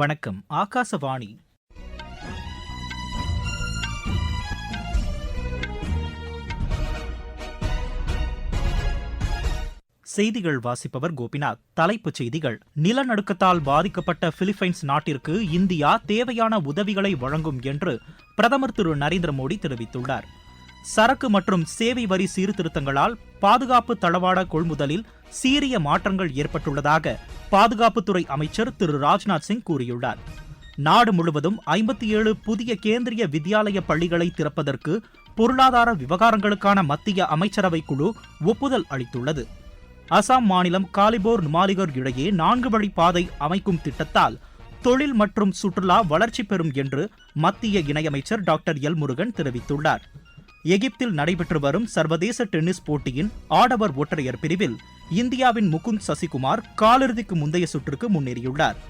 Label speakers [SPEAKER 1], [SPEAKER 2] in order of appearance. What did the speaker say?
[SPEAKER 1] வணக்கம் ஆகாசவாணி செய்திகள் வாசிப்பவர் கோபிநாத் தலைப்புச் செய்திகள் நிலநடுக்கத்தால் பாதிக்கப்பட்ட பிலிப்பைன்ஸ் நாட்டிற்கு இந்தியா தேவையான உதவிகளை வழங்கும் என்று பிரதமர் திரு நரேந்திர மோடி தெரிவித்துள்ளார் சரக்கு மற்றும் சேவை வரி சீர்திருத்தங்களால் பாதுகாப்பு தளவாட கொள்முதலில் சீரிய மாற்றங்கள் ஏற்பட்டுள்ளதாக பாதுகாப்புத்துறை அமைச்சர் திரு ராஜ்நாத் சிங் கூறியுள்ளார் நாடு முழுவதும் ஐம்பத்தி ஏழு புதிய கேந்திரிய வித்யாலய பள்ளிகளை திறப்பதற்கு பொருளாதார விவகாரங்களுக்கான மத்திய அமைச்சரவை குழு ஒப்புதல் அளித்துள்ளது அசாம் மாநிலம் காலிபோர் மாலிகர் இடையே நான்கு வழி பாதை அமைக்கும் திட்டத்தால் தொழில் மற்றும் சுற்றுலா வளர்ச்சி பெறும் என்று மத்திய இணையமைச்சர் டாக்டர் எல் முருகன் தெரிவித்துள்ளார் எகிப்தில் நடைபெற்று வரும் சர்வதேச டென்னிஸ் போட்டியின் ஆடவர் ஒற்றையர் பிரிவில் இந்தியாவின் முகுந்த் சசிகுமார் காலிறுதிக்கு முந்தைய சுற்றுக்கு முன்னேறியுள்ளார்